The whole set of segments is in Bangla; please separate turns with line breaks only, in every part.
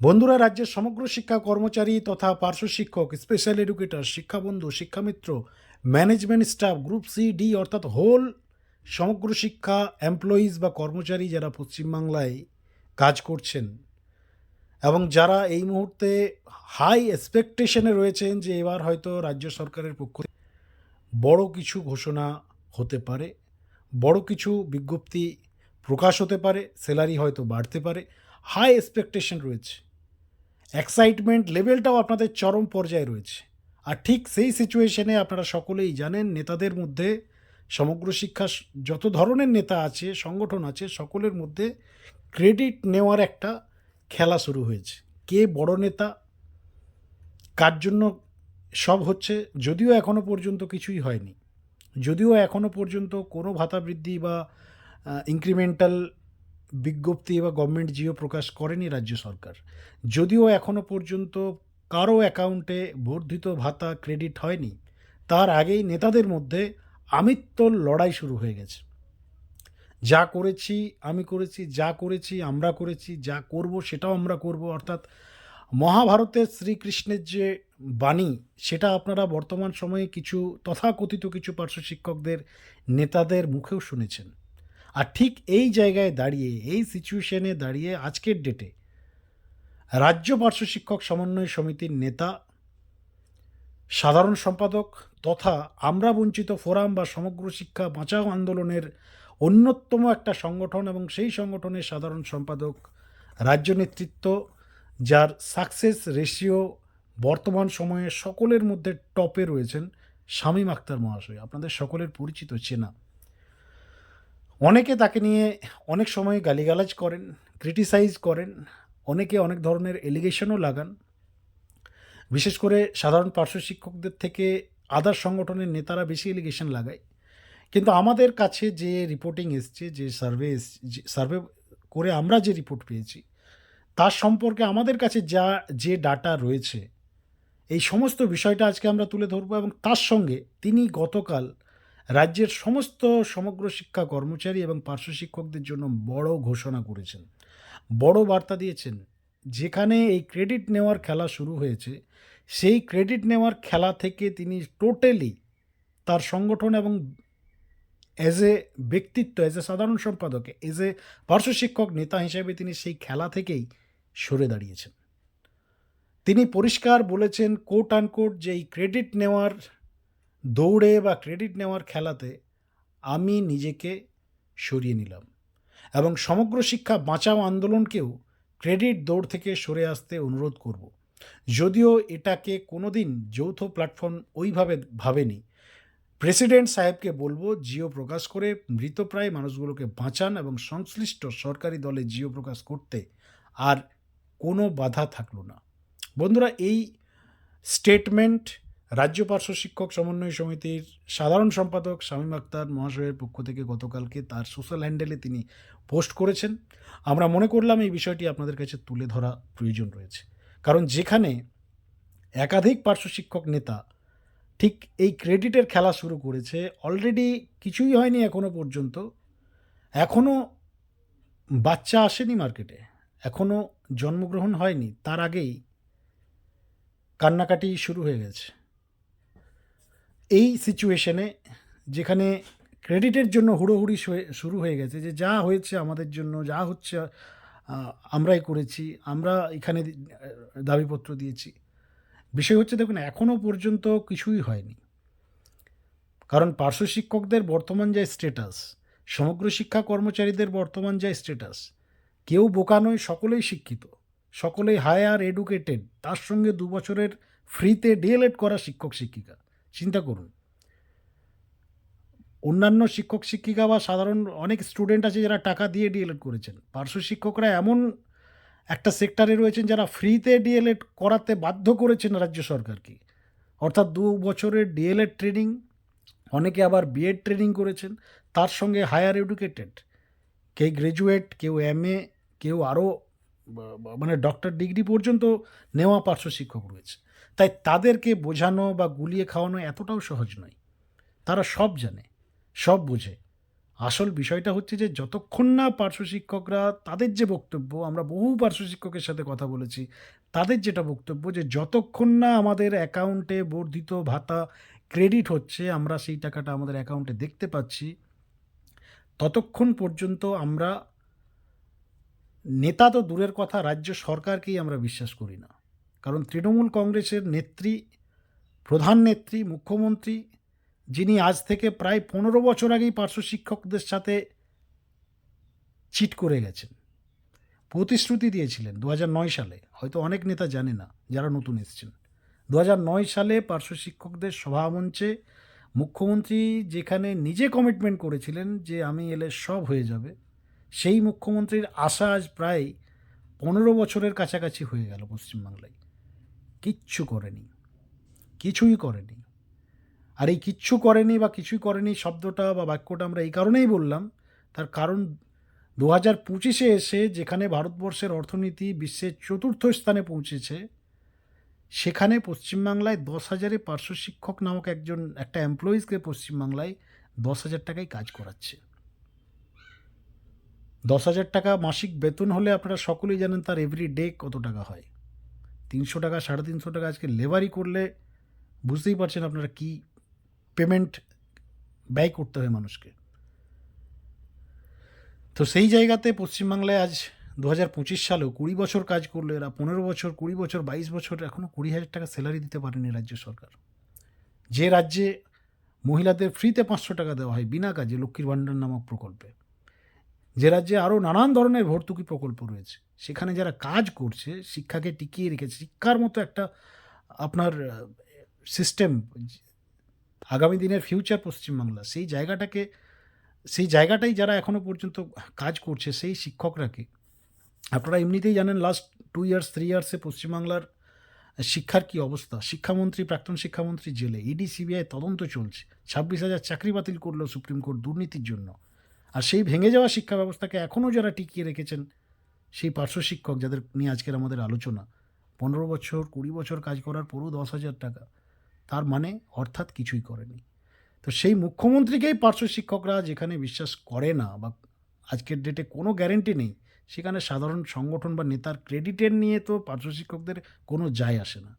বন্ধুরা, রাজ্যের সমগ্র শিক্ষা কর্মচারী তথা পার্শ্ব শিক্ষক স্পেশাল এডুকেটর শিক্ষাবন্ধু, শিক্ষামিত্র management staff group C D অর্থাৎ হোল সমগ্র শিক্ষা এমপ্লয়িজ বা কর্মচারী যারা পশ্চিমবাংলায় কাজ করছেন এবং যারা এই মুহূর্তে হাই এক্সপেকটেশনে রয়েছেন যে এবার হয়তো রাজ্য সরকারের পক্ষ বড় কিছু ঘোষণা হতে পারে, বড় কিছু বিজ্ঞপ্তি প্রকাশ হতে পারে স্যালারি হয়তো বাড়তে পারে হাই এক্সপেকটেশন রয়েছে। এক্সাইটমেন্ট লেভেলটাও আপনাদের চরম পর্যায়ে রয়েছে। আর ঠিক সেই সিচুয়েশনে আপনারা সকলেই জানেন, নেতাদের মধ্যে সমগ্র শিক্ষা যত ধরনের নেতা আছে, সংগঠন আছে, সকলের মধ্যে ক্রেডিট নেওয়ার একটা খেলা শুরু হয়েছে। কে বড় নেতা, কার জন্য সব হচ্ছে, যদিও এখনও পর্যন্ত কিছুই হয়নি। যদিও এখনও পর্যন্ত কোনো ভাতা বৃদ্ধি বা ইনক্রিমেন্টাল বিজ্ঞপ্তি বা গভর্নমেন্ট জিও প্রকাশ করেনি রাজ্য সরকার। যদিও এখনও পর্যন্ত কারও অ্যাকাউন্টে বর্ধিত ভাতা ক্রেডিট হয়নি, তার আগেই নেতাদের মধ্যে আমিত্তর লড়াই শুরু হয়ে গেছে। যা করেছি আমি করেছি, যা করেছি আমরা করেছি, যা করব সেটাও আমরা করব, অর্থাৎ মহাভারতের শ্রীকৃষ্ণের যে বাণী, সেটা আপনারা বর্তমান সময়ে কিছু তথাকথিত কিছু পার্শ্ব শিক্ষকদের, নেতাদের মুখেও শুনেছেন। আর ঠিক এই জায়গায় দাঁড়িয়ে, এই সিচুয়েশনে দাঁড়িয়ে আজকের ডেটে রাজ্য পার্শ্ব শিক্ষক সমন্বয় সমিতির নেতা, সাধারণ সম্পাদক তথা আমরা বঞ্চিত ফোরাম বা সমগ্র শিক্ষা বাঁচাও আন্দোলনের অন্যতম একটা সংগঠন এবং সেই সংগঠনের সাধারণ সম্পাদক রাজ্য নেতৃত্ব, যার সাকসেস রেশিও বর্তমান সময়ে সকলের মধ্যে টপে রয়েছেন শামীম আক্তার মহাশয়। আপনাদের সকলের পরিচিত চেনা। অনেকে তাকে নিয়ে অনেক সময় গালিগালাজ করেন ক্রিটিসাইজ করেন, অনেকে অনেক ধরনের এলিগেশনও লাগান। বিশেষ করে সাধারণ পার্শ্ব শিক্ষকদের থেকে আদার সংগঠনের নেতারা বেশি এলিগেশন লাগায়। কিন্তু আমাদের কাছে যে রিপোর্টিং এসছে, যে সার্ভে সার্ভে করে আমরা যে রিপোর্ট পেয়েছি, তার সম্পর্কে আমাদের কাছে যা, যে ডাটা রয়েছে, এই সমস্ত বিষয়টা আজকে আমরা তুলে ধরবো এবং তার সঙ্গে তিনি গতকাল রাজ্যের সমস্ত সমগ্র শিক্ষা কর্মচারী এবং পার্শ্ব শিক্ষকদের জন্য বড় ঘোষণা করেছেন। বড় বার্তা দিয়েছেন, যেখানে এই ক্রেডিট নেওয়ার খেলা শুরু হয়েছে, সেই ক্রেডিট নেওয়ার খেলা থেকে তিনি টোটালি তার সংগঠন এবং অ্যাজ এ ব্যক্তিত্ব অ্যাজ এ সাধারণ সম্পাদক এজ এ পার্শ্ব শিক্ষক নেতা হিসেবে তিনি সেই খেলা থেকেই সরে দাঁড়িয়েছেন। তিনি পরিষ্কার বলেছেন কোট আনকোট যে এই ক্রেডিট নেওয়ার দৌড়ে বা ক্রেডিট নেওয়ার খেলাতে আমি নিজেকে সরিয়ে নিলাম এবং সমগ্র শিক্ষা বাঁচাও আন্দোলনকেও ক্রেডিট দৌড় থেকে সরে আসতে অনুরোধ করব। যদিও এটাকে কোনোদিন যৌথ প্ল্যাটফর্ম ওইভাবে ভাবেনি। প্রেসিডেন্ট সাহেবকে বলব, জিও প্রকাশ করে মৃতপ্রায় মানুষগুলোকে বাঁচান এবং সংশ্লিষ্ট সরকারি দলে জিও প্রকাশ করতে আর কোনো বাধা থাকল না। বন্ধুরা, এই স্টেটমেন্ট রাজ্য পার্শ্ব শিক্ষক সমন্বয় সমিতির সাধারণ সম্পাদক শামীম আক্তার মহাশয়ের পক্ষ থেকে গতকালকে তার সোশ্যাল হ্যান্ডেলে তিনি পোস্ট করেছেন। আমরা মনে করলাম এই বিষয়টি আপনাদের কাছে তুলে ধরা প্রয়োজন রয়েছে। কারণ যেখানে একাধিক পার্শ্ব শিক্ষক নেতা ঠিক এই ক্রেডিটের খেলা শুরু করেছে, অলরেডি কিছুই হয়নি এখনও পর্যন্ত। এখনও বাচ্চা আসেনি মার্কেটে এখনও জন্মগ্রহণ হয়নি, তার আগেই কান্নাকাটি শুরু হয়ে গেছে। এই সিচুয়েশনে যেখানে ক্রেডিটের জন্য হুড়োহুড়ি শুরু হয়ে গেছে যে যা হয়েছে আমাদের জন্য, যা হচ্ছে আমরাই করেছি, আমরা এখানে দাবিপত্র দিয়েছি। বিষয় হচ্ছে দেখুন এখনও পর্যন্ত কিছুই হয়নি। কারণ পার্শ্ব শিক্ষকদের বর্তমান যা স্ট্যাটাস সমগ্র শিক্ষা কর্মচারীদের বর্তমান যা স্ট্যাটাস কেউ বোকা নয়, সকলেই শিক্ষিত। সকলেই হায়ার এডুকেটেড তার সঙ্গে দু বছরের ফ্রিতে ডিএলএড করা শিক্ষক শিক্ষিকা চিন্তা করুন। অন্যান্য শিক্ষক, শিক্ষিকা বা সাধারণ অনেক স্টুডেন্ট আছে যারা টাকা দিয়ে ডিএলএড করেছেন। পার্শ্ব শিক্ষকরা এমন একটা সেক্টরে রয়েছেন যারা ফ্রিতে ডিএলএড করাতে বাধ্য করেছেন রাজ্য সরকারকে। অর্থাৎ দু বছরের ডিএলএড ট্রেনিং অনেকে আবার বিএড ট্রেনিং করেছেন, তার সঙ্গে হায়ার এডুকেটেড কেউ গ্র্যাজুয়েট কেউ এমএ কেউ আরও মানে ডক্টর ডিগ্রি পর্যন্ত নেওয়া পার্শ্ব শিক্ষক রয়েছে। তাই তাদেরকে বোঝানো বা গুলিয়ে খাওয়ানো এতটাও সহজ নয়। তারা সব জানে, সব বোঝে। আসল বিষয়টা হচ্ছে যে, যতক্ষণ না পার্শ্ব শিক্ষকরা তাদের যে বক্তব্য, আমরা বহু পার্শ্ব শিক্ষকের সাথে কথা বলেছি, তাদের যেটা বক্তব্য যে, যতক্ষণ না আমাদের অ্যাকাউন্টে বর্ধিত ভাতা ক্রেডিট হচ্ছে, আমরা সেই টাকাটা আমাদের অ্যাকাউন্টে দেখতে পাচ্ছি, ততক্ষণ পর্যন্ত আমরা, নেতা তো দূরের কথা, রাজ্য সরকারকেই আমরা বিশ্বাস করি না। কারণ তৃণমূল কংগ্রেসের নেত্রী, প্রধান নেত্রী, মুখ্যমন্ত্রী, যিনি আজ থেকে প্রায় পনেরো বছর আগেই পার্শ্ব শিক্ষকদের সাথে চিট করে গেছেন। প্রতিশ্রুতি দিয়েছিলেন দু সালে, হয়তো অনেক নেতা জানে না যারা নতুন এসছেন। দু সালে পার্শ্ব শিক্ষকদের সভামঞ্চে মুখ্যমন্ত্রী যেখানে নিজে কমিটমেন্ট করেছিলেন যে আমি এলে সব হয়ে যাবে, সেই মুখ্যমন্ত্রীর আশা আজ প্রায় পনেরো বছরের কাছাকাছি হয়ে গেল পশ্চিমবাংলায়। কিচ্ছু করেনি, কিছুই করেনি। আর এই কিচ্ছু করেনি বা কিছুই করেনি শব্দটা বা বাক্যটা আমরা এই কারণেই বললাম, তার কারণ দু হাজার পঁচিশে এসে যেখানে ভারতবর্ষের অর্থনীতি বিশ্বের চতুর্থ স্থানে পৌঁছেছে, সেখানে পশ্চিমবাংলায় দশ হাজারে পার্শ্ব শিক্ষক নামক একজন, একটা এমপ্লয়িজকে পশ্চিমবাংলায় দশ হাজার টাকায় কাজ করাচ্ছে। দশ হাজার টাকা মাসিক বেতন হলে আপনারা সকলেই জানেন তার এভরি ডে কত টাকা হয়। তিনশো টাকা, সাড়ে তিনশো টাকা আজকে লেবারি করলে বুঝতেই পারছেন আপনারা কি পেমেন্ট ব্যয় করতে হয় মানুষকে। তো সেই জায়গাতে পশ্চিমবাংলায় আজ দু হাজার পঁচিশ সালেও কুড়ি বছর কাজ করল এরা, পনেরো বছর, কুড়ি বছর, বাইশ বছর এখনও কুড়ি হাজার টাকা স্যালারি দিতে পারেনি রাজ্য সরকার। যে রাজ্যে মহিলাদের ফ্রিতে পাঁচশো টাকা দেওয়া হয় বিনা কাজে লক্ষ্মীর ভাণ্ডার নামক প্রকল্পে। যে রাজ্যে আরও নানান ধরনের ভর্তুকি প্রকল্প রয়েছে, সেখানে যারা কাজ করছে, শিক্ষাকে টিকিয়ে রেখেছে, শিক্ষার মতো একটা, আপনার সিস্টেম আগামী দিনের ফিউচার পশ্চিমবাংলা, সেই জায়গাটাকে, সেই জায়গাটাই যারা এখনও পর্যন্ত কাজ করছে, সেই শিক্ষকরাকে, আপনারা এমনিতেই জানেন লাস্ট টু ইয়ার্স থ্রি ইয়ার্সে পশ্চিমবাংলার শিক্ষার কি অবস্থা? শিক্ষামন্ত্রী, প্রাক্তন শিক্ষামন্ত্রী জেলে ইডি সিবিআই তদন্ত চলছে, ছাব্বিশ হাজার চাকরি বাতিল করল সুপ্রিম কোর্ট দুর্নীতির জন্য। আর সেই ভেঙে যাওয়া শিক্ষা ব্যবস্থাকে এখনও যারা টিকিয়ে রেখেছেন, সেই পার্শ্ব শিক্ষক যাদের নিয়ে আজকের আমাদের আলোচনা, পনেরো বছর, কুড়ি বছর কাজ করার পরও দশ হাজার টাকা, তার মানে অর্থাৎ কিছুই করেনি। তো সেই মুখ্যমন্ত্রীকেই পার্শ্ব শিক্ষকরা যেখানে বিশ্বাস করে না বা আজকের ডেটে কোনো গ্যারেন্টি নেই, সেখানে সাধারণ সংগঠন বা নেতার ক্রেডিটের নিয়ে তো পার্শ্ব শিক্ষকদের কোনো যায় আসে না।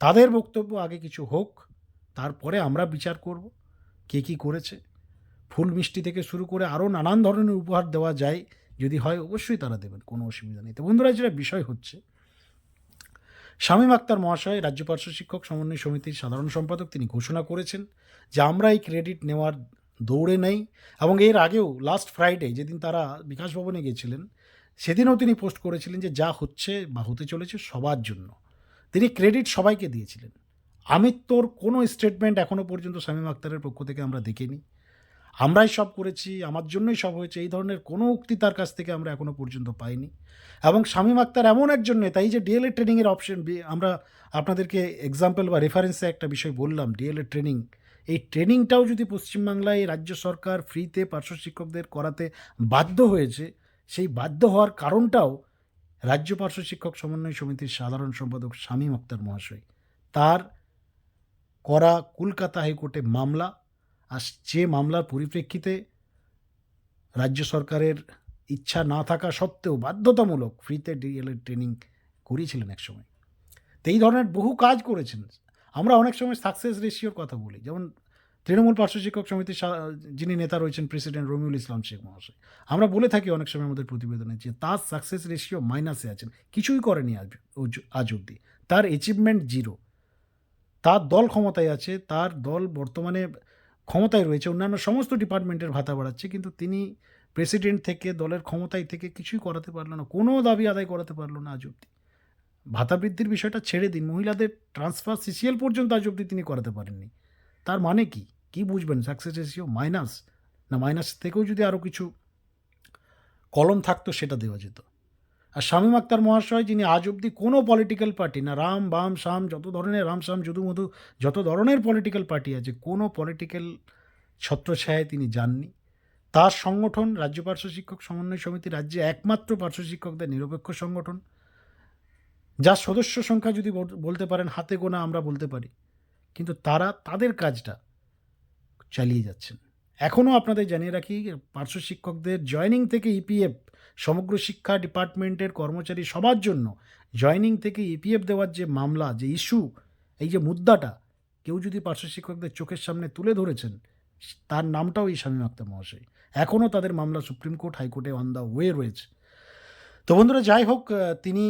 তাদের বক্তব্য আগে কিছু হোক, তারপরে আমরা বিচার করব, কে কী করেছে ফুল মিষ্টি থেকে শুরু করে আরও নানান ধরনের উপহার দেওয়া যায়, যদি হয় অবশ্যই তারা দেবেন, কোনো অসুবিধা নেই। তো বন্ধুরা যেটা বিষয় হচ্ছে, শামীম আক্তার মহাশয়, রাজ্য পার্শ্ব শিক্ষক সমন্বয় সমিতির সাধারণ সম্পাদক, তিনি ঘোষণা করেছেন যে আমরা এই ক্রেডিট নেওয়ার দৌড়ে নেই এবং এর আগেও লাস্ট ফ্রাইডে যেদিন তারা বিকাশ ভবনে গিয়েছিলেন, সেদিনও তিনি পোস্ট করেছিলেন যে যা হচ্ছে বা হতে চলেছে সবার জন্য। তিনি ক্রেডিট সবাইকে দিয়েছিলেন। আমিত্বর কোনো স্টেটমেন্ট এখনও পর্যন্ত শামীম আক্তারের পক্ষ থেকে আমরা দেখিনি। আমরাই সব করেছি, আমার জন্যই সব হয়েছে, এই ধরনের কোনো উক্তি তার কাছ থেকে আমরা এখনও পর্যন্ত পাইনি। এবং শামীম আক্তার এমন একজন নেতা এই যে ডিএলএড ট্রেনিংয়ের অপশন আমরা আপনাদেরকে এক্সাম্পল বা রেফারেন্সে একটা বিষয় বললাম ডিএলএড ট্রেনিং এই ট্রেনিংটাও যদি পশ্চিমবাংলায় রাজ্য সরকার ফ্রিতে পার্শ্ব শিক্ষকদের করাতে বাধ্য হয়েছে, সেই বাধ্য হওয়ার কারণটাও রাজ্য পার্শ্ব শিক্ষক সমন্বয় সমিতির সাধারণ সম্পাদক শামীম আক্তার মহাশয়। তার করা কলকাতা হাইকোর্টে মামলা আর যে মামলার পরিপ্রেক্ষিতে রাজ্য সরকারের ইচ্ছা না থাকা সত্ত্বেও বাধ্যতামূলক ফ্রিতে ডিএলএড ট্রেনিং করিয়েছিলেন একসময় তো এই ধরনের বহু কাজ করেছেন। আমরা অনেক সময় সাকসেস রেশিওর কথা বলি। যেমন তৃণমূল পার্শ্ব শিক্ষক সমিতির যিনি নেতা রয়েছেন প্রেসিডেন্ট রমিউল ইসলাম শেখ মহাশয়। আমরা বলে থাকি অনেক সময় আমাদের প্রতিবেদনে যে তার সাকসেস রেশিও মাইনাসে আছেন। কিছুই করেনি আজ আজ অবধি। তার অ্যাচিভমেন্ট জিরো তার দল ক্ষমতায় আছে, তার দল বর্তমানে ক্ষমতায় রয়েছে, অন্যান্য সমস্ত ডিপার্টমেন্টের ভাতা বাড়াচ্ছে, কিন্তু তিনি প্রেসিডেন্ট থেকে, দলের ক্ষমতায় থেকে কিছুই করাতে পারল না, কোনো দাবি আদায় করাতে পারল না আজ অব্দি ভাতা বৃদ্ধির বিষয়টা ছেড়ে দিন, মহিলাদের ট্রান্সফার সিসিএল পর্যন্ত আজ অব্দি তিনি করাতে পারেননি। তার মানে কি? কি বুঝবেন? সাকসেস রেশিও মাইনাস না মাইনাস থেকেও যদি আরও কিছু কলম থাকতো, সেটা দেওয়া যেত। আর শামীম আক্তার মহাশয়, যিনি আজ অবধি কোনো পলিটিক্যাল পার্টি না, রাম, বাম, শাম, যত ধরনের রাম, শাম, যদু, মধু, যত ধরনের পলিটিক্যাল পার্টি আছে, কোনো পলিটিক্যাল ছত্রছায়ায় তিনি যাননি। তার সংগঠন রাজ্য পার্শ্ব শিক্ষক সমন্বয় সমিতি রাজ্যে একমাত্র পার্শ্ব শিক্ষকদের নিরপেক্ষ সংগঠন। যার সদস্য সংখ্যা যদি বলতে পারেন, হাতে গোনা আমরা বলতে পারি। কিন্তু তারা তাদের কাজটা চালিয়ে যাচ্ছেন। এখনও আপনাদের জানিয়ে রাখি, পার্শ্ব শিক্ষকদের জয়নিং থেকে ইপিএফ, সমগ্র শিক্ষা ডিপার্টমেন্টের কর্মচারী সবার জন্য জয়নিং থেকে ইপিএফ দেওয়ার যে মামলা, যে ইস্যু, এই যে মুদ্রাটা, কেউ যদি পার্শ্ব শিক্ষকদের চোখের সামনে তুলে ধরেছেন, তার নামটাও এই স্বামী আক্তার মহাশয়। এখনও তাদের মামলা সুপ্রিম কোর্ট হাইকোর্টে অন দ্য ওয়ে রয়েছে। তো বন্ধুরা, যাই হোক তিনি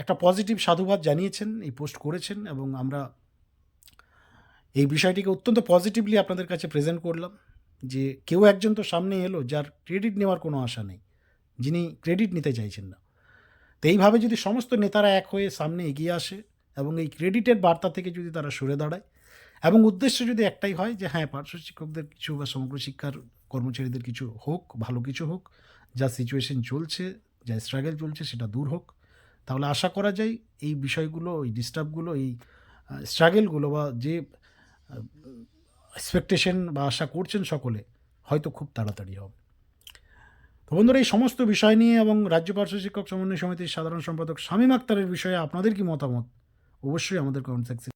একটা পজিটিভ সাধুবাদ জানিয়েছেন, এই পোস্ট করেছেন এবং আমরা এই বিষয়টিকে অত্যন্ত পজিটিভলি আপনাদের কাছে প্রেজেন্ট করলাম। যে কেউ একজন তো সামনে এলো যার ক্রেডিট নেওয়ার কোনো আশা নেই, যিনি ক্রেডিট নিতে চাইছেন না। তো এইভাবে যদি সমস্ত নেতারা এক হয়ে সামনে এগিয়ে আসে এবং এই ক্রেডিটের বার্তা থেকে যদি তারা সরে দাঁড়ায় এবং উদ্দেশ্য যদি একটাই হয় যে হ্যাঁ পার্শ্ব শিক্ষকদের কিছু বা সমগ্র শিক্ষার কর্মচারীদের কিছু হোক, ভালো কিছু হোক, যা সিচুয়েশন চলছে, যা স্ট্রাগল চলছে সেটা দূর হোক, তাহলে আশা করা যায় এই বিষয়গুলো, এই ডিস্টার্বগুলো এই স্ট্রাগেলগুলো বা যে এক্সপেকটেশন বা আশা করছেন সকলে, হয়তো খুব তাড়াতাড়ি হবে। তো বন্ধুরা, এই সমস্ত বিষয় নিয়ে এবং রাজ্য পার্শ্ব শিক্ষক সমন্বয় সমিতির সাধারণ সম্পাদক শামীম আক্তারের বিষয়ে আপনাদের কি মতামত? অবশ্যই আমাদের কমেন্ট সেকশন